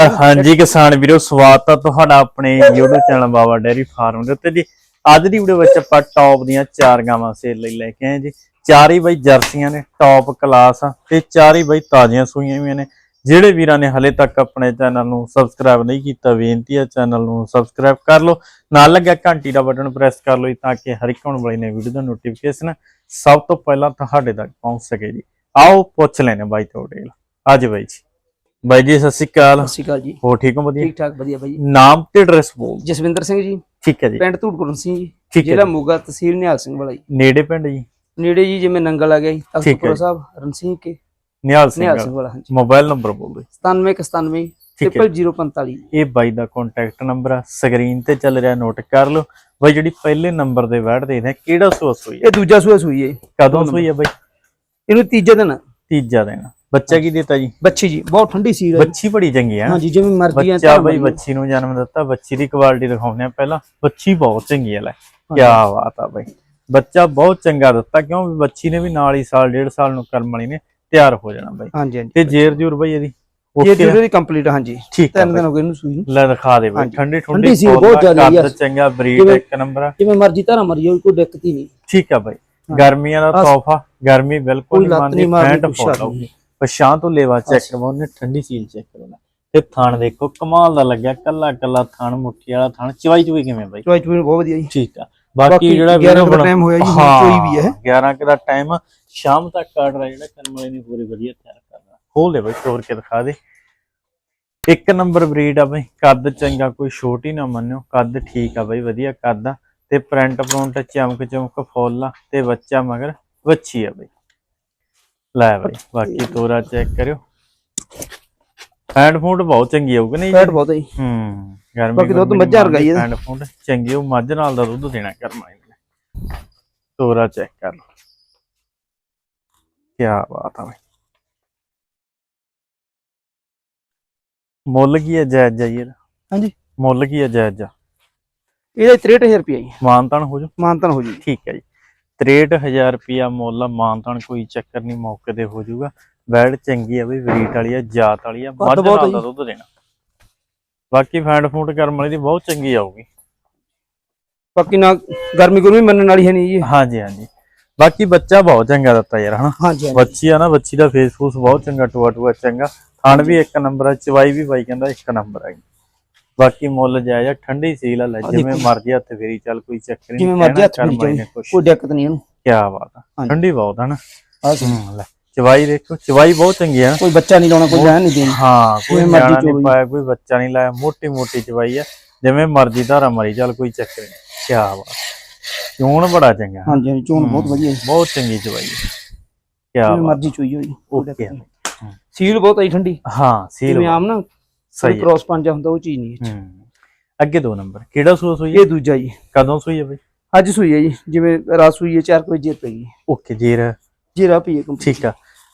ਹਾਂਜੀ ਕਿਸਾਨ ਵੀਰੋ, ਸਵਾਗਤ ਆ ਤੁਹਾਡਾ ਆਪਣੇ YouTube channel Baba dairy farm ਦੇ ਉੱਤੇ ਜੀ। ਅੱਜ ਦੀ ਵੀਡੀਓ ਵਿੱਚ ਆਪਾਂ ਟੌਪ ਦੀਆਂ ਚਾਰ ਗਾਵਾਂ ਸੇਲ ਲਈ ਲੈ ਕੇ ਆਏ ਜੀ। ਚਾਰ ਹੀ ਬਾਈ ਜਰਸੀਆਂ ਨੇ ਟੌਪ ਕਲਾਸ ਆ ਤੇ ਚਾਰ ਹੀ ਬਾਈ ਤਾਜ਼ੀਆਂ ਸੂਈਆਂ ਵੀ ਨੇ। ਜਿਹੜੇ ਵੀਰਾਂ ਨੇ ਹਲੇ ਤੱਕ ਆਪਣੇ ਚੈਨਲ ਨੂੰ ਸਬਸਕ੍ਰਾਈਬ ਨਹੀਂ ਕੀਤਾ, ਬੇਨਤੀ ਆ ਚੈਨਲ ਨੂੰ ਸਬਸਕ੍ਰਾਈਬ ਕਰ ਲਓ। ਨਾਲ ਲੱਗਿਆ ਘੰਟੀ ਦਾ ਬਟਨ ਪ੍ਰੈਸ ਕਰ ਲਓ ਜੀ ਤਾਂ ਕਿ ਹਰ ਇੱਕ ਆਉਣ ਵਾਲੀ ਨੇ ਵੀਡੀਓ ਦਾ ਨੋਟੀਫਿਕੇਸ਼ਨ ਸਭ ਤੋਂ ਪਹਿਲਾਂ ਤੁਹਾਡੇ ਤੱਕ ਪਹੁੰਚ ਸਕੇ ਜੀ। ਆਓ ਪੁੱਛ ਲੈਣੇ ਬਾਈ ਤੁਹਾਡੇ ਅੱਜ ਬਾਈ ਜੀ। ਬਾਈ ਜੀ ਸਤਿ ਸ਼੍ਰੀ ਅਕਾਲ। ਸਤਿ ਸ਼੍ਰੀ ਅਕਾਲ ਜੀ। ਹੋ ਠੀਕ ਹੋ ਵਧੀਆ? ਠੀਕ ਠਾਕ ਵਧੀਆ ਬਾਈ ਨਾਮ ਤੇ ਐਡਰੈਸ ਬੋਲ ਜਸਵਿੰਦਰ ਸਿੰਘ ਜੀ। ਠੀਕ ਹੈ ਜੀ। ਪਿੰਡ ਧੂੜਕੁਰਨ ਸਿੰਘ ਜੀ ਠੀਕ ਹੈ ਜ਼ਿਲ੍ਹਾ। ਮੋਗਾ ਤਹਿਸੀਲ ਨਿਹਾਲ ਸਿੰਘ ਵਾਲਾ ਜੀ। ਨੇੜੇ ਪਿੰਡ ਜੀ? ਨੇੜੇ ਜੀ ਜਿਵੇਂ ਨੰਗਲ ਆ ਗਿਆ ਜੀ ਜੀ। ਸਾਹਿਬ ਰਣਸੀਂਹ ਕੇ। ਨਿਹਾਲ ਸਿੰਘ ਨਿਹਾਲ ਸਿੰਘ ਵਾਲਾ ਹਾਂਜੀ। ਮੋਬਾਈਲ ਨੰਬਰ ਬੋਲ ਦਿਓ। 97 ਠੀਕ ਹੈ 045 ਇਹ ਬਾਈ ਦਾ ਕੰਟੈਕਟ ਨੰਬਰ ਆ। ਸਕਰੀਨ ਤੇ ਚੱਲ ਰਿਹਾ ਨੋਟ ਕਰ ਲਓ। ਬਾਈ ਜਿਹੜੀ ਪਹਿਲੇ ਨੰਬਰ ਦੇ ਵੈਟ ਦੇ ਨੇ ਕਿਹੜਾ ਹੋਈ ਹੈ? ਇਹ ਦੂਜਾ ਸੂਆ ਸੂਈ ਹੈ। ਕਦੋਂ ਸੂਈ ਹੈ ਬਾਈ? ਇਹਨੂੰ ਤੀਜੇ ਦਿਨ। ਤੀਜਾ ਦਿਨ। ਬੱਚਾ ਕੀ ਦਿੱਤਾ ਜੀ? ਬੱਚੀ ਜੀ ਬਹੁਤ ਠੰਡੀ ਸੀ ਰਹੀ ਬੱਚੀ ਬੜੀ ਚੰਗੀ ਹੈ ਹਾਂਜੀ ਜਿਵੇਂ ਮਰਜ਼ੀ ਆ ਬੱਚਾ ਬਾਈ ਬੱਚੀ ਨੂੰ ਜਨਮ ਦਿੱਤਾ ਬੱਚੀ ਦੀ ਕੁਆਲਿਟੀ ਦਿਖਾਉਂਦੇ ਆ ਪਹਿਲਾਂ। ਬੱਚੀ ਬਹੁਤ ਚੰਗੀ ਹੈ ਲੈ ਕੀ ਬਾਤ ਆ ਬਾਈ। ਬੱਚਾ ਬਹੁਤ ਚੰਗਾ ਦਿੱਤਾ ਕਿਉਂ? ਬੱਚੀ ਨੇ ਵੀ ਨਾਲ ਹੀ ਸਾਲ ਡੇਢ ਸਾਲ ਨੂੰ ਕਰਮ ਵਾਲੀ ਨੇ ਤਿਆਰ ਹੋ ਜਾਣਾ ਬਾਈ। ਹਾਂਜੀ ਹਾਂਜੀ। ਤੇ ਜੇਰ ਜੂਰ ਬਾਈ ਇਹਦੀ? ਇਹ ਜਿਹੜੀ ਕੰਪਲੀਟ ਹਾਂਜੀ। ਠੀਕ ਹੈ ਤਿੰਨ ਦਿਨ ਹੋ ਗਏ ਇਹਨੂੰ ਸੂਈ ਨੂੰ। ਲੈ ਦਿਖਾ ਦੇ ਬਾਈ। ਠੰਡੀ ਠੰਡੀ ਸੀ, ਬਹੁਤ ਜ਼ਿਆਦਾ ਯਾਰ। ਚੰਗਾ ਬਰੀਡ ਇੱਕ ਨੰਬਰ ਆ। ਜਿਵੇਂ ਮਰਜ਼ੀ ਧਾਰਾ ਮਰਜ਼ੀ ਕੋਈ ਦਿੱਕਤ ਹੀ ਨਹੀਂ। ਠੀਕ ਆ ਬਾਈ। ਹਾਂ। ਗਰਮੀਆਂ ਦਾ ਤੋਹਫਾ ਗਰਮੀ ਬਿਲਕੁਲ ਨਹੀਂ ਮੰਨਦੀ ਮਾਰਦੀ, ਫੈਂਟ ਪਛਾਂ ਤੋਂ ਲੈਵਾ ਚੈੱਕ ਅੱਛਾ। ਕਰਵਾ ਉਹਨੇ ਠੰਡੀ ਸੀਲ ਚੈੱਕ ਕਰਨਾ ਤੇ ਥਣ ਦੇਖੋ ਕਮਾਲ ਦਾ ਲੱਗਿਆ ਕੱਲਾ ਕੱਲਾ ਥਣ ਮੁੱਠੀ ਵਾਲਾ ਥਣ। ਚਵਾਈ ਚੁਈ ਕਿਵੇਂ ਬਾਈ? ਚੋਈ ਚੋਈ ਬਹੁਤ ਵਧੀਆ ਜੀ। ਠੀਕ ਆ। ਬਾਕੀ ਜਿਹੜਾ 11 video ਦਾ ਬਣਾ- ਟਾਈਮ ਹੋਇਆ ਜੀ ਕੋਈ ਵੀ ਹੈ। 11 ਕੁ ਦਾ ਟਾਈਮ ਸ਼ਾਮ ਤੱਕ ਆਰਡਰ ਆ ਜਿਹੜਾ ਕਰਮ ਵਾਲੇ ਨੇ ਪੂਰੀ ਵਧੀਆ ਤਿਆਰ ਕਰਨਾ ਖੋਲ ਦੇ ਬਾਈ ਤੋੜ ਕੇ ਦਿਖਾ ਦੇ। ਇੱਕ ਨੰਬਰ ਬਰੀਡ ਆ ਬਈ ਕੱਦ ਚੰਗਾ ਕੋਈ ਛੋਟੀ ਨਾ ਮੰਨਿਓ। ਕੱਦ ਠੀਕ ਆ ਬਈ ਵਧੀਆ ਕੱਦ ਆ। ਤੇ ਪ੍ਰਿੰਟ ਪ੍ਰਿੰਟ ਚਮਕ ਚਮਕ ਫੁੱਲ ਆ। ਤੇ ਬੱਚਾ ਮਗਰ ਵੱਛੀ ਆ ਬਈ। ਲੈ ਬਈ ਬਾਕੀ ਤੋਰਾ ਚੈੱਕ ਕਰਿਓ। ਹੈਂਡ ਫੂਡ ਬਹੁਤ ਚੰਗੀ ਆਊਗੀ ਨਹੀਂ ਫੈਟ ਬਹੁਤ ਹੈ ਜੀ। ਹੂੰ ਗਰਮੀ ਬਾਕੀ ਦੁੱਧ ਮੱਝਾਂ ਵਰਗਾ ਹੀ ਇਹਦਾ। ਹੈਂਡ ਫੂਡ ਚੰਗੀ ਉਹ ਮੱਝ ਨਾਲ ਦਾ ਦੁੱਧ ਦੇਣਾ ਕਰਮਾ ਇਹਨੇ ਤੋਰਾ ਚੈੱਕ ਕਰ ਲਓ। ਕੀ ਬਾਤ ਆ ਬਈ। ਮੁੱਲ ਕੀ ਹੈ ਜਾਇਜ਼ ਜਾਈ ਇਹਦਾ? ਹਾਂਜੀ। ਮੁੱਲ ਕੀ ਹੈ ਜਾਇਜ਼ ਜਾ? ਇਹਦਾ 63000 ਰੁਪਏ ਜੀ। ਮਾਨਤਾਨ ਹੋ ਜਾ ਮਾਨਤਨ ਹੋ ਜੀ। ਠੀਕ ਹੈ ਜੀ। 63000 ਰੁਪਿਆ ਮੁੱਲ ਆ, ਮਾਨਤਾਨ ਕੋਈ ਚੱਕਰ ਨਹੀਂ ਮੌਕੇ ਤੇ ਹੋ ਜਾਊਗਾ। ਬੈਡ ਚੰਗੀ ਆ ਬਈ ਬਰੀਟ ਵਾਲੀ ਆ ਜਾਤ ਵਾਲੀ ਆ ਮੱਝ ਨਾਲ ਦਾ ਦੁੱਧ ਦੇਣਾ। ਬਾਕੀ ਫੈਂਡ ਫੂਡ ਕਰਮ ਵਾਲੀ ਦੀ ਬਹੁਤ ਚੰਗੀ ਆਊਗੀ। ਬਾਕੀ ਨਾ ਗਰਮੀ ਗੁਰਮੀ ਮੰਨਣ ਵਾਲੀ ਹੈ ਨਹੀਂ ਜੀ। ਹਾਂਜੀ ਹਾਂਜੀ। ਬਾਕੀ ਬੱਚਾ ਬਹੁਤ ਚੰਗਾ ਦਿੱਤਾ ਯਾਰ ਹਨਾ? ਹਾਂਜੀ ਬੱਚੀ ਆ ਨਾ ਬੱਚੀ ਦਾ ਫੇਸ ਫੂਸ ਬਹੁਤ ਚੰਗਾ ਟੂਆ ਟੂਆ ਚੰਗਾ। ਥਣ ਵੀ ਇੱਕ ਨੰਬਰ ਆ ਚਵਾਈ ਵੀ ਬਾਈ ਕਹਿੰਦਾ ਇੱਕ ਨੰਬਰ ਆ ਬਾਕੀ ਮੁੱਲ ਜਾਇਜ਼ ਆ ਠੰਡੀ ਸੀਲ ਆ ਲੈ ਜਿਵੇਂ। ਮਰਜ਼ੀ ਹੱਥ ਫੇਰੀ ਚੱਲ ਕੋਈ ਚੱਕਰ ਨਹੀਂ ਜਿਵੇਂ ਮਰਜ਼ੀ ਹੱਥ ਫੇਰੀ ਕੋਈ ਦਿੱਕਤ ਨਹੀਂ ਇਹਨੂੰ। ਕੀ ਬਾਤ ਆ। ਠੰਡੀ ਬਹੁਤ ਆ ਨਾ। ਆਹ ਹੂੰ, ਲੈ ਚਵਾਈ ਦੇਖੋ ਚਵਾਈ ਬਹੁਤ ਚੰਗੀ ਆ ਕੋਈ ਬੱਚਾ ਨਹੀਂ ਲਾਉਣਾ ਕੋਈ ਜਾਨ ਨਹੀਂ ਦੇਣੀ। ਹਾਂ ਕੋਈ ਮਰਜ਼ੀ ਚੋਰੀ। ਪਾਇਆ ਕੋਈ ਬੱਚਾ ਨਹੀਂ ਲਾਇਆ ਮੋਟੀ ਮੋਟੀ ਚਵਾਈ ਆ। ਜਿਵੇਂ ਮਰਜ਼ੀ ਧਾਰਾ ਮਰੀ ਚੱਲ ਕੋਈ ਚੱਕਰ ਨਹੀਂ। ਕੀ ਬਾਤ ਚੂਣ ਬੜਾ ਚੰਗਾ। ਹਾਂਜੀ ਹਾਂਜੀ ਚੋਣ ਬਹੁਤ ਵਧੀਆ ਬਹੁਤ ਚੰਗੀ ਚਵਾਈ ਕੀ ਮਰਜ਼ੀ ਚੋਈ ਹੋਈ ਓਕੇ ਸੀਲ ਬਹੁਤ ਜੀ ਠੰਡੀ। ਹਾਂ ਸੀਲ ਜਿਵੇਂ ਆਮ ਨਾ ਸਹੀ ਹੈ। ਕ੍ਰੋਸ ਪੰਜਾ ਹੁੰਦਾ ਉਹ ਚੀਜ਼ ਨਹੀਂ ਹੈ ਹੂੰ। ਅੱਗੇ ਦੋ ਨੰਬਰ ਕਿਹੜਾ ਸੂਆ ਸੂਈ ਇਹ ਦੂਜਾ ਜੀ। ਕਦੋਂ ਸੂਈ ਹੈ ਬਈ? ਅੱਜ ਸੂਈ ਹੈ ਜੀ ਜਿਵੇਂ ਰਾਤ ਸੂਈ ਹੈ 4 ਵਜੇ ਪਈ ਗਈ ਓਕੇ ਜੇਰ। ਜੀਰਾ ਪੀਏ ਕੰਪਨੀ ਠੀਕ ਆ।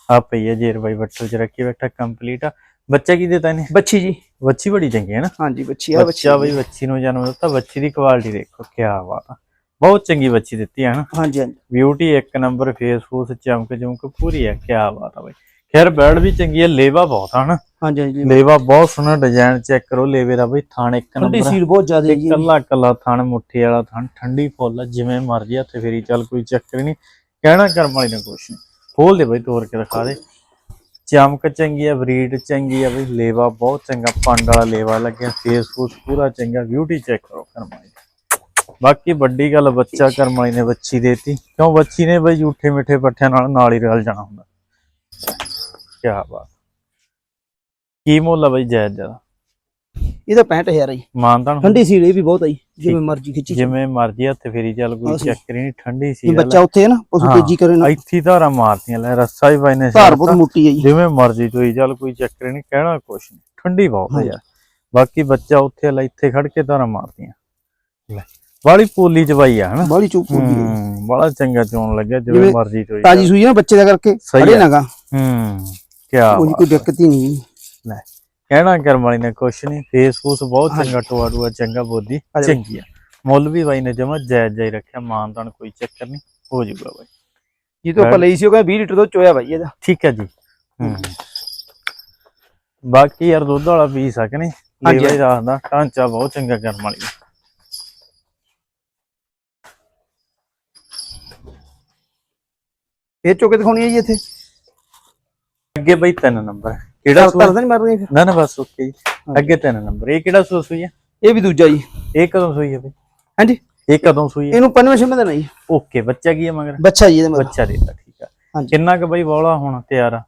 ਆ ਪਈ ਹੈ ਜੇਰ ਬਾਈ ਬੱਟਲ ਚ ਰੱਖੀ ਬੈਠਾ ਕੰਪਲੀਟ ਆ। ਬੱਚਾ ਕੀ ਦਿੱਤਾ ਇਹਨੇ? ਬੱਚੀ ਜੀ। ਬੱਚੀ ਬੜੀ ਚੰਗੀ ਹੈ ਨਾ? ਹਾਂਜੀ ਬੱਚੀ ਆ ਬੱਚੀ ਬੱਚਾ ਬਈ ਬੱਚੀ ਨੂੰ ਜਨਮ ਦਿੱਤਾ ਬੱਚੀ ਦੀ ਕੁਆਲਿਟੀ ਦੇਖੋ ਕੀ ਬਾਤ ਆ। ਬਹੁਤ ਚੰਗੀ ਬੱਚੀ ਦਿੱਤੀ ਹੈ ਨਾ? ਹਾਂਜੀ ਹਾਂਜੀ। ਬਿਊਟੀ ਇੱਕ ਨੰਬਰ ਫੇਸ ਫੂਸ ਚਮਕ ਚਮਕ ਪੂਰੀ ਹੈ ਕੀ ਬਾਤ ਆ ਬਈ। ਖੈਰ ਬੈਡ ਵੀ ਚੰਗੀ ਹੈ ਲੇਵਾ ਬਹੁਤ ਆ ਨਾ। ਹਾਂਜੀ ਹਾਂਜੀ। ਲੇਵਾ ਬਹੁਤ ਸੋਹਣਾ ਡਿਜ਼ਾਈਨ ਚੈੱਕ ਕਰੋ ਲੇਵੇ ਦਾ ਬਈ ਥਾਣ ਇੱਕ ਠੰਡੀ ਨੰਬਰ ਸੀਲ ਬਹੁਤ ਜ਼ਿਆਦਾ ਹੈ ਜੀ। ਕੱਲਾ ਕੱਲਾ ਥਣ ਮੁੱਠੀ ਵਾਲਾ ਥਣ ਠੰਡੀ ਫੁੱਲ ਜਿਵੇਂ ਮਰਜ਼ੀ ਹੱਥ ਫੇਰੀ ਚੱਲ ਕੋਈ ਚੱਕਰ ਨਹੀਂ। ਕਹਿਣਾ ਕਰਮ ਵਾਲੀ ਨੇ ਕੁਛ ਨਹੀਂ। ਖੋਲ ਦੇ ਬਈ ਤੋੜ ਕੇ ਦਿਖਾ ਦੇ। ਚਮਕ ਚੰਗੀ ਆ ਬਰੀਡ ਚੰਗੀ ਆ ਬਈ ਲੇਵਾ ਬਹੁਤ ਚੰਗਾ ਪੰਡ ਵਾਲਾ ਲੇਵਾ ਲੱਗਿਆ ਫੇਸ ਫੂਸ ਪੂਰਾ ਚੰਗਾ ਬਿਊਟੀ ਚੈੱਕ ਕਰੋ ਕਰਮ ਵਾਲੀ। ਬਾਕੀ ਵੱਡੀ ਗੱਲ ਬੱਚਾ ਕਰਮ ਵਾਲੀ ਨੇ ਬੱਚੀ ਦੇਤੀ। ਕਿਉਂ ਬੱਚੀ ਨੇ ਬਈ ਝੂਠੇ ਮਿੱਠੇ ਪੱਠਿਆਂ ਨਾਲ ਨਾਲ ਹੀ ਰਲ ਜਾਣਾ ਹੁੰਦਾ। ਕੀ ਬਾਤ। ਕੀ ਮੁੱਲ ਆ ਬਈ ਜਾਇਜ਼ ਜ਼ਿਆਦਾ? ਇਹਦਾ 65000 ਹੈ ਜੀ। ਮਾਨਤਾਨ ਠੰਡੀ ਸੀਲ ਇਹ ਵੀ ਬਹੁਤ ਜੀ ਜਿਵੇਂ ਮਰਜ਼ੀ ਖਿੱਚੀ ਜਿਵੇਂ ਮਰਜ਼ੀ ਹੱਥ ਫੇਰੀ ਚੱਲ ਕੋਈ। ਚੱਕਰ ਨਹੀਂ ਠੰਡੀ ਸੀ ਜਿਵੇਂ ਬੱਚਾ ਉੱਥੇ ਹੈ ਨਾ ਪਸ਼ੂ। ਤੇਜ਼ੀ ਕਰੇ ਨਾ। ਇੱਥੇ ਧਾਰਾ ਮਾਰਤੀਆਂ ਲੈ ਰੱਸਾ ਹੀ ਬਾਈ ਨੇ ਧਾਰ। ਬਹੁਤ ਮੋਟੀ ਹੈ ਜੀ। ਜਿਵੇਂ ਮਰਜ਼ੀ ਚੋਈ ਚੱਲ ਕੋਈ ਚੱਕਰ ਨਹੀਂ ਕਹਿਣਾ ਕੁਛ ਨਹੀਂ। ਠੰਡੀ ਬਹੁਤ ਹੈ। ਯਾਰ। ਬਾਕੀ ਬੱਚਾ ਉੱਥੇ ਲੈ ਇੱਥੇ ਖੜ ਕੇ ਧਾਰਾ ਮਾਰਤੀਆਂ। ਲੈ ਬਾਲੀ ਪੋਲੀ ਚਵਾਈ ਆ ਹਨਾ? ਬਾਲੀ ਚੁੱਪ ਹੂੰ ਬੜਾ ਚੰਗਾ ਚੋਣ ਲੱਗਿਆ ਜਿਵੇਂ ਮਰਜ਼ੀ ਚੋਈ ਤਾਜੀ ਸੂਈ ਨਾ ਬੱਚੇ ਦਾ ਕਰਕੇ ਸਹੀ ਖੜੇ। ਨਾਗਾ ਹੂੰ। ਕੀ ਕੋਈ ਕੋਈ ਦਿੱਕਤ ਹੀ ਨਹੀਂ। ਲੈ ਕਹਿਣਾ ਕਰਮ ਵਾਲੀ ਨੇ ਕੁਛ ਨਹੀਂ ਫੇਸ ਫੂਸ ਬਹੁਤ। ਚੰਗਾ ਟੋਆ ਟੂਆ ਚੰਗਾ ਬੋਦੀ। ਚੰਗੀ ਆ। ਮੁੱਲ ਵੀ ਬਾਈ ਨੇ ਜਮਾ ਜਾਇਜ਼ ਜਾਈ ਰੱਖਿਆ ਮਾਨਤਾਨ ਕੋਈ ਚੱਕਰ ਨਹੀਂ ਹੋ ਜਾਊਗਾ ਬਾਈ। ਜੀ ਤੋਂ ਆਪਾਂ ਲਈ ਸੀ ਉਹ ਕਹਿੰਦਾ 20 ਲੀਟਰ ਦੁੱਧ ਚੋਇਆ ਬਾਈ ਇਹਦਾ। ਠੀਕ ਹੈ ਜੀ। ਹੂੰ। ਬਾਕੀ ਯਾਰ ਦੁੱਧ ਵਾਲਾ ਪੀ ਸਕਨੇ। ਲੇਵਾ ਹੀ ਦੱਸਦਾ ਢਾਂਚਾ ਬਹੁਤ ਚੰਗਾ ਕਰਮ ਵਾਲੀ। ਇਹ ਚੋਕੇ ਦਿਖਾਉਣੀ ਹੈ ਜੀ ਇੱਥੇ। ਅੱਗੇ ਬਈ ਤਿੰਨ ਨੰਬਰ ਕਿਹੜਾ ਸੂਆ? ਤਰਦਾ ਨਹੀਂ ਮਾਰਨੀ ਫਿਰ। ਨਾ ਨਾ ਬਸ ਓਕੇ ਜੀ। ਅੱਗੇ ਤਿੰਨ ਨੰਬਰ। ਇਹ ਕਿਹੜਾ ਸੂਆ ਸੂਈ ਹੈ? ਇਹ ਵੀ ਦੂਜਾ ਜੀ। ਇਹ ਕਦੋਂ ਸੂਈ ਹੈ ਬਈ? ਹਾਂਜੀ। ਇਹ ਕਦੋਂ ਸੂਈ ਹੈ? ਇਹਨੂੰ ਪੰਜਵੇਂ ਛੇਵੇਂ ਦਿਨ ਜੀ। ਓਕੇ ਬੱਚਾ ਕੀ ਹੈ ਮਗਰ? ਬੱਚਾ ਜੀ ਇਹਦੇ ਮਗਰ। ਬੱਚਾ ਦੇਤਾ ਠੀਕ ਆ। ਕਿੰਨਾ ਕੁ ਬਈ ਬੋਲਾ ਹੁਣ ਤਿਆਰ ਆ?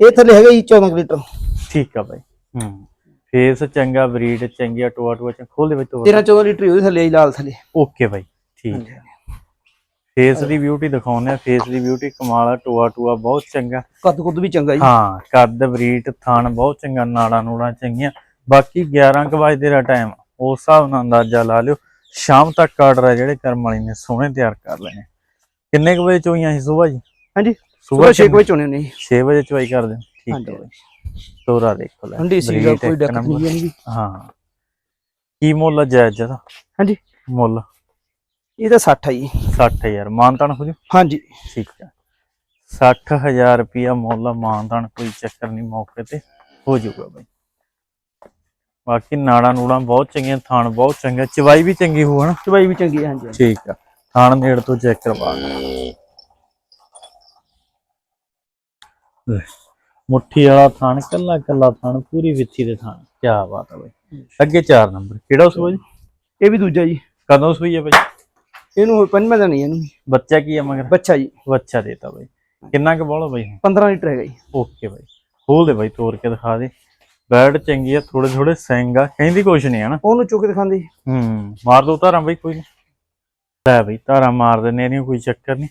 ਇਹ ਥੱਲੇ ਹੈਗਾ ਜੀ 14 ਕੁ ਲੀਟਰ। ਠੀਕ ਆ ਬਾਈ। ਹੂੰ। ਫੇਸ ਚੰਗਾ ਬਰੀਡ ਚੰਗੀ ਆ ਟੋਆ ਟੋਆ ਚ ਖੋਲ ਦੇ ਵਿੱਚ ਤੋਰ 13 14 ਲੀਟਰ ਉਹਦੇ ਥੱਲੇ ਲਾਲ ਥੱਲੇ। ਓਕੇ ਬਾਈ ਠੀਕ ਹੈ ਫੇਸ ਦੀ ਬਿਊਟੀ ਦਿਖਾਉਂਦੇ ਆ ਫੇਸ ਦੀ ਬਿਊਟੀ ਕਮਾਲ ਆ ਟੋਆ ਟੋਆ ਬਹੁਤ ਚੰਗਾ। ਕੱਦ ਕੁੱਦ ਵੀ ਚੰਗਾ ਜੀ। ਹਾਂ ਕੱਦ ਬਰੀਡ ਥਣ ਬਹੁਤ ਚੰਗਾ ਨਾੜਾ ਨੂੜਾ ਚੰਗੀਆਂ। ਬਾਕੀ 11 ਕੁ ਵਜੇ ਦਾ ਟਾਈਮ ਉਸ ਹਿਸਾਬ ਨਾਲ ਅੰਦਾਜ਼ਾ ਲਾ ਲਿਓ। ਸ਼ਾਮ ਤੱਕ ਆਰਡਰ ਆ ਜਿਹੜੇ ਕਰਮ ਵਾਲੀ ਨੇ ਸੋਹਣੇ ਤਿਆਰ ਕਰ ਲੈਣੇ। ਕਿੰਨੇ ਕੁ ਵਜੇ ਚੋਈਆਂ ਸੀ ਸਵੇਰ ਜੀ? ਹਾਂਜੀ ਸਵੇਰ ਸਵੇਰ 6 ਵਜੇ ਚੋਣੇ ਨੇ ਜੀ। 6 ਵਜੇ ਚੋਈ ਕਰ ਦਿਓ। ਠੀਕ। ਹੈ। ਤੋਰਾ ਦੇਖੋ ਲੈ ਠੰਡੀ ਸੀ ਕੋਈ number। ਨਹੀਂ ਹੈ ਕੀ ਮੁੱਲ ਜਾਇਜ਼ ਦਾ ਹਾਂਜੀ। ਮੁੱਲ? ਇਹ ਤਾਂ 60 ਹੈ ਜੀ। 60000 ਮਾਨਤਾਨ ਹੋ ਜੂ? ਹਾਂਜੀ। ਠੀਕ ਹੈ। 60000 ਰੁਪਿਆ ਮੁੱਲ ਮਾਨਤਾਨ ਕੋਈ ਚੱਕਰ ਨਹੀਂ ਮੌਕੇ ਤੇ। ਹੋ ਜਾਊਗਾ ਬਾਈ। ਬਾਕੀ ਨਾੜਾ ਨੂੜਾ ਬਹੁਤ ਚੰਗੀਆਂ ਥਾਣ ਬਹੁਤ ਚੰਗਾ ਚਵਾਈ ਵੀ ਚੰਗੀ ਹੋਊ ਹਨਾ? ਚਵਾਈ ਵੀ ਚੰਗੀ ਹੈ ਹਾਂਜੀ। ਠੀਕ ਆ। ਥਾਣ ਨੇੜ ਤੋਂ ਚੈੱਕ ਕਰਵਾ ਮੁੱਠੀ ਵਾਲਾ ਥਾਣ ਕੱਲਾ ਕੱਲਾ ਥਾਣ ਪੂਰੀ ਵਿੱਥੀ ਦੇ ਥਾਣ। ਕੀ ਬਾਤ ਆ ਬਾਈ। ਅੱਗੇ 4 ਨੰਬਰ। ਕਿਹੜਾ ਸੂਆ ਜੀ ਇਹ ਵੀ ਦੂਜਾ ਜੀ। ਕਦੋਂ ਸੂਈ ਹੈ ਬਾਈ? ਇਹਨੂੰ ਹੋਏ ਪੰਜਵਾਂ ਦਿਨ ਹੀ ਇਹਨੂੰ। ਵੀ। ਬੱਚਾ ਕੀ ਹੈ ਮਗਰ? ਬੱਚਾ ਜੀ। ਬੱਚਾ ਦੇਤਾ ਬਾਈ। ਕਿੰਨਾ ਕੁ ਬੋਲਾ ਬਾਈ? 15 ਲੀਟਰ ਹੈਗਾ ਜੀ। ਓਕੇ ਬਾਈ। ਖੋਲ ਦੇ ਬਾਈ ਤੋੜ ਕੇ ਦਿਖਾ ਦੇ। ਬੈਡ ਚੰਗੀ ਆ ਥੋੜੇ ਥੋੜੇ ਸਿੰਗ ਆ ਕਹਿੰਦੀ ਕੁਛ ਨਹੀਂ ਹਨਾ ਉਹਨੂੰ ਚੁੱਕ ਕੇ ਦਿਖਾਉਂਦੇ। ਜੀ ਹੂੰ ਮਾਰ ਦੋ ਧਾਰਾਂ ਬਾਈ ਕੋਈ ਨੀ। ਲੈ ਬਾਈ ਧਾਰਾਂ ਮਾਰ ਦਿੰਨੇ ਨਹੀਂ ਕੋਈ ਚੱਕਰ ਨਹੀਂ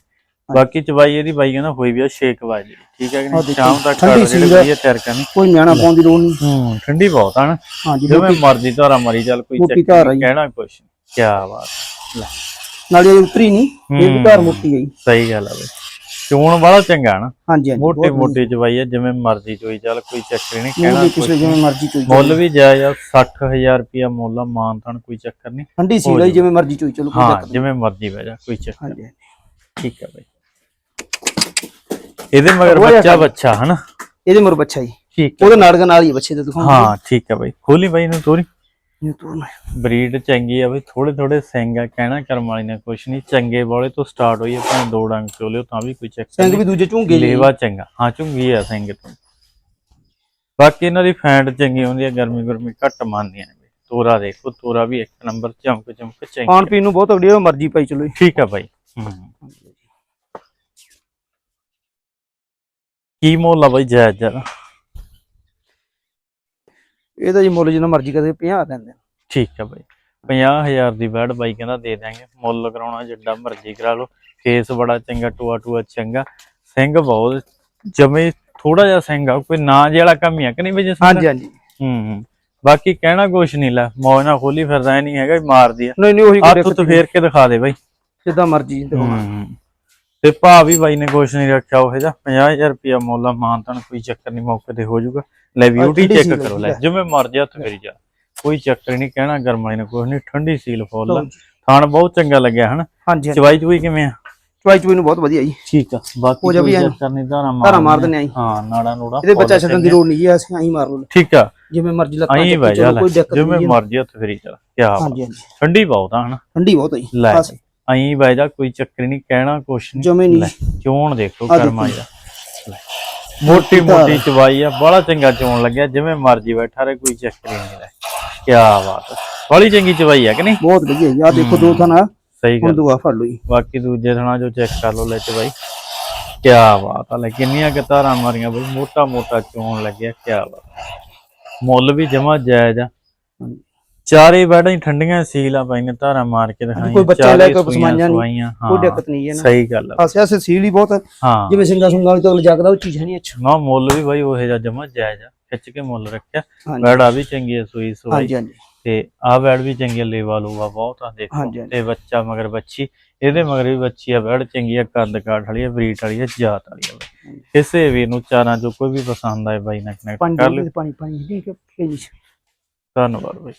ਬਾਕੀ ਚਵਾਈ ਇਹਦੀ ਬਾਈ ਕਹਿੰਦਾ ਹੋਈ ਵੀ ਆ 6 ਵਜੇ ਠੀਕ ਹੈ ਕਿ ਆਹ ਨਹੀਂ ਦੇਖੋ, ਸ਼ਾਮ ਤੱਕ ਠੰਡੀ ਘਰ ਜਿਹੜੇ ਸੀਗਾ। ਤਿਆਰ ਕਰਨੀ। ਕੋਈ ਨਿਆਣਾ ਪਾਉਣ ਦੀ ਲੋੜ ਨਹੀਂ ਹੂੰ ਠੰਡੀ ਬਹੁਤ ਆ ਨਾ। ਹਾਂਜੀ ਜਿਵੇਂ ਮਰਜ਼ੀ ਧਾਰਾਂ ਮਾਰੀ ਚੱਲ ਕੋਈ ਮੋਟੀ ਚੱਕਰ ਧਾਰ ਆ ਨਹੀਂ ਜੀ। ਕਹਿਣਾ ਕੁਛ ਕੀ ਬਾਤ ਆ। ਲੈ। ਨਾਲੇ ਇਹ ਉਤਰੀ ਨਹੀਂ ਇਹ ਵੀ ਹੂੰ। ਘਰ ਮੁੱਟੀ ਗਈ ਸਹੀ ਗੱਲ ਆ ਬਾਈ। ਚੋਣ ਵਾਲਾ ਚੰਗਾ ਨਾ। ਹਾਂਜੀ ਹਾਂਜੀ ਮੋਟੀ ਮੋਟੀ ਚਵਾਈ ਆ ਜਿਵੇਂ ਮਰਜ਼ੀ ਚੋਈ ਚੱਲ ਕੋਈ ਚੱਕਰ ਨਹੀਂ। ਕਹਿਣਾ ਪਿਛਲੇ ਜਿਵੇਂ ਮਰਜ਼ੀ ਚੋਈ ਮੁੱਲ ਵੀ ਜਾਇਜ਼ ਆ 60000 ਰੁਪਿਆ ਮੁੱਲ ਆ ਮਾਨ ਤਾਨ ਕੋਈ ਚੱਕਰ ਨਹੀਂ। ਠੰਡੀ ਸੀ ਲਈ ਜਿਵੇਂ ਮਰਜ਼ੀ ਚੋਈ ਚਲੋ ਕੋਈ ਹਾਂ ਦਿੱਕਤ ਜਿਵੇਂ ਮਰਜ਼ੀ ਬਹਿ ਜਾ ਕੋਈ ਚੱਕਰ ਹਾਂਜੀ। ਠੀਕ ਹੈ ਬਾਈ। ਇਹਦੇ ਮਗਰ ਬੱਚਾ। ਬੱਚਾ ਹਨਾ? ਇਹਦੇ ਮਰ ਬੱਚਾ ਜੀ। ਠੀਕ ਹੈ ਉਹਦੇ ਨਾੜਗਾ ਨਾਲ ਹੀ ਹੈ ਬੱਚੇ ਦੇ ਦਿਖਾਉਂਦੇ ਹਾਂ ਠੀਕ ਹੈ ਬਾਈ। ਖੋਲੀ ਬਾਈ ਨੂੰ ਤੋਰੀ। ਬਰੀਡ ਚੰਗੀ ਆ ਬਈ ਥੋੜੇ ਥੋੜੇ ਸਿੰਘ ਆ ਕਹਿਣਾ ਕਰਮ ਵਾਲੀ ਨੇ ਕੁਛ ਨਹੀਂ। ਚੰਗੇ ਬੋਲੇ ਤੋਂ ਸਟਾਰਟ ਹੋਈ ਆਪਾਂ ਦੋ ਡੰਗ ਚੋਲਿਓ ਤਾਂ ਵੀ ਕੋਈ ਚੱਕਰ ਸਿੰਘ ਵੀ ਦੂਜੇ ਝੂੰਗੇ ਲੇਵਾ ਚੰਗਾ। ਹਾਂ ਚੁੰਗੀ ਆ ਸਿੰਘ ਤੋਂ। ਬਾਕੀ ਇਹਨਾਂ ਦੀ ਫੈਂਟ ਚੰਗੀ ਹੁੰਦੀ ਆ ਗਰਮੀ ਗਰਮੀ ਘੱਟ ਮੰਨਦੀਆਂ ਨੇ ਤੋਰਾ ਦੇਖੋ ਤੋਰਾ ਵੀ ਇੱਕ ਨੰਬਰ ਚਮਕ ਚਮਕ ਚੰਗੀ ਖਾਣ ਪੀਣ ਨੂੰ ਬਹੁਤ ਅਗੜੀ ਮਰਜ਼ੀ ਪਾਈ ਚਲੋ। ਠੀਕ ਆ ਬਾਈ। ਹੂੰ। ਕੀ ਮੁੱਲ ਆ ਬਾਈ ਜਾਇਜ਼ ਜਰਾ ਇਹਦਾ ਜੀ ਮੁੱਲ ਜਿੰਨਾ ਮਰਜ਼ੀ ਕਦੇ 50 ਦਿੰਦੇ। ਠੀਕ ਆ ਬਾਈ। 50000 ਦੀ ਬੈਡ ਬਾਈ ਕਹਿੰਦਾ ਦੇ ਦਾਂਗੇ ਮੁੱਲ ਕਰਾਉਣਾ ਜਿੱਡਾ ਮਰਜ਼ੀ ਕਰਾ ਲਓ। ਫੇਸ ਬੜਾ ਚੰਗਾ ਟੂਆ ਟੂਆ ਚੰਗਾ। ਸਿੰਘ ਬਹੁਤ ਜਮੇ ਥੋੜਾ ਜਿਹਾ ਸਿੰਘ ਆ ਕੋਈ ਨਾ ਜਿਹੜਾ ਕੰਮ ਆ ਕਿ ਨਹੀਂ ਬਈ ਹਾਂਜੀ ਹਾਂਜੀ। ਹੂੰ ਹੂੰ। ਬਾਕੀ ਕਹਿਣਾ ਕੁਛ ਨਹੀਂ ਲੈ ਮੌਜ ਨਾਲ ਖੋਲੀ ਫਿਰਦਾ ਨਹੀਂ ਹੈਗਾ ਮਾਰਦੀ ਆ। ਨਹੀਂ ਨਹੀਂ ਉਹੀ ਹੱਥ ਤੋਂ। ਫੇਰ ਕੇ ਦਿਖਾ ਦੇ ਬਾਈ। ਜਿੱਦਾਂ ਮਰਜ਼ੀ ਦਿਖਾਉਣਾ। ਤੇ ਭਾ ਵੀ ਬਾਈ ਨੇ ਕੁਛ ਨਹੀਂ ਰੱਖਿਆ ਉਹ ਜਿਹਾ 50000 ਰੁਪਿਆ ਮੁੱਲ ਮਾਨਤਨ ਕੋਈ ਚੱਕਰ ਨਹੀਂ ਮੌਕੇ ਤੇ ਹੋ ਜਾਊਗਾ। ਲੈ ਬਿਊਟੀ ਚੈੱਕ ਕਰੋ। ਲੈ। ਜਿਵੇਂ ਮਰਜ਼ੀ ਹੱਥ ਫੇਰੀ ਜਾ। ਕੋਈ ਚੱਕਰ ਨਹੀਂ ਕਹਿਣਾ ਗਰਮਾਈ ਨੇ ਕੁਛ ਨਹੀਂ ਠੰਡੀ ਸੀਲ ਫੁੱਲ। ਆ। ਥਾਣ ਬਹੁਤ ਚੰਗਾ ਲੱਗਿਆ ਹਨਾ? ਹਾਂਜੀ ਚਵਾਈ ਚੁਈ ਕਿਵੇਂ ਆ? ਚਵਾਈ ਚਵਾਈ ਨੂੰ ਬਹੁਤ ਵਧੀਆ ਜੀ। ਠੀਕ ਆ ਬਾਕੀ ਹੋ ਜਾ ਵੀ ਨਹੀਂ ਧਾਰਾ ਧਾਰਾਂ ਮਾਰ ਦਿੰਦੇ ਆਂ। ਹਾਂ ਨਾੜਾ ਨੂੜਾ ਇਹਦੇ ਬੱਚਾ ਛੱਡਣ ਦੀ। ਲੋੜ ਨਹੀਂ ਜੀ ਅਸੀਂ ਐਂ ਮਾਰ ਲਓ। ਠੀਕ ਆ। ਜਿਵੇਂ ਮਰਜ਼ੀ ਲੱਤਾਂ ਚਲੋ ਕੋਈ ਦਿੱਕਤ ਜਿਵੇਂ ਨਹੀਂ ਮਰਜ਼ੀ ਹੱਥ ਫੇਰੀ ਚੱਲ ਕੀ ਬਾਤ। ਹਾਂਜੀ ਹਾਂਜੀ। ਠੰਡੀ ਬਹੁਤ ਆ ਹਨਾ? ਠੰਡੀ ਬਹੁਤ ਹੈ ਜੀ ਲੈ ਜਾ ਕੋਈ ਚੱਕਰ ਨਹੀਂ ਕਹਿਣਾ ਕੁਛ ਨਹੀਂ ਜਮੇ ਨਹੀਂ ਲੈ, ਚੋਣ ਦੇਖੋ ਆਹ ਕਰਮਾ ਲੈ। ਮੋਟੀ ਮੋਟੀ ਚਵਾਈ ਆ ਬੜਾ ਚੰਗਾ ਚੋਣ ਲੱਗਿਆ ਜਿਵੇਂ ਮਰਜ਼ੀ ਬੈਠਾ ਰੇ ਕੋਈ ਚੱਕਰ ਨਹੀਂ ਲੈ ਕੀ ਬਾਤ ਬੜੀ ਚੰਗੀ ਚਵਾਈ ਆ ਕਿ ਨਹੀਂ? ਬਹੁਤ ਵਧੀਆ ਜੀ ਆ ਦੇਖੋ ਦੋ ਥਾਂ ਨਾਲ ਸਹੀ ਗੱਲ। ਦੁਆ ਫੜ ਜੀ। ਬਾਕੀ ਦੂਜੇ ਥਣਾ ਜੋ ਚੈੱਕ ਕਰ ਲਓ ਲੈ ਚਵਾਈ। ਕੀ ਬਾਤ ਆ ਲੈ ਕਿੰਨੀਆਂ ਕਿ ਧਾਰਾਂ ਮਾਰੀਆਂ ਬਈ ਮੋਟਾ ਮੋਟਾ ਚੋਣ ਲੱਗਿਆ ਕੀ ਬਾਤ ਮੁੱਲ ਵੀ ਜਮਾ ਜਾਇਜ਼ ਆ। ਚਾਰੇ ਬੈਡਾਂ ਹੀ ਠੰਡੀਆਂ ਸੀਲਾਂ ਪਾਈਆਂ ਧਾਰਾਂ ਮਾਰ ਕੇ ਦਿਖਾਈਆਂ ਕੋਈ ਬੱਚਾ ਲੈ ਕੇ ਪਸਮਾਈਆਂ ਨਹੀਂ, ਕੋਈ ਹਾਂ, ਦਿੱਕਤ ਨਹੀਂ ਹੈ ਨਾ। ਸਹੀ ਗੱਲ ਆ। ਆਸੇ ਆਸੇ ਸੀਲ ਹੀ ਬਹੁਤ ਹੈ ਹਾਂ। ਜਿਵੇਂ ਸਿੰਘਾ ਸੁੰਗਾ ਵਾਲੀ ਤੋਂ ਜਗਦਾ ਉਹ ਚੀਜ਼ ਹੈ ਨਹੀਂ ਅੱਛਾ। ਨਾ ਮੁੱਲ ਵੀ ਬਾਈ ਉਹ ਜਿਹਾ ਜਮਾ ਜਾਇਜ਼ ਆ ਖਿੱਚ ਕੇ ਮੁੱਲ ਰੱਖਿਆ। ਹਾਂਜੀ। ਬੈੜਾ ਵੀ ਚੰਗੀ ਆ ਸੂਈ ਸਵਾਈ। ਹਾਂਜੀ ਹਾਂਜੀ। ਤੇ ਆ ਬੈੜ ਵੀ ਚੰਗੀ ਆ ਲੇਵਾ ਲੂਵਾ ਬਹੁਤ ਆ ਦੇਖੋ। ਤੇ ਬੱਚਾ ਮਗਰ ਬੱਚੀ ਇਹਦੇ ਮਗਰ ਵੀ ਬੱਚੀ ਆ ਬੈੜ ਚੰਗੀ ਆ ਕੱਦ ਕਾਠ ਵਾਲੀ ਆ ਬਰੀਟ ਵਾਲੀ ਆ ਜਾਤ ਵਾਲੀ ਆ। ਕਿਸੇ ਵੀ ਨੂੰ ਚਾਰਾਂ ਚੋਂ ਕੋਈ ਵੀ ਪਸੰਦ ਆਏ ਬਾਈ ਨਾਲ ਕਨੈਕਟ ਕਰ ਲਿਓ। ਪਾਣੀ ਪਾਣੀ ਨਹੀਂ ਕਿ ਇਹ ਨਹੀਂ ਧੰਨਵਾਦ ਬਾਈ।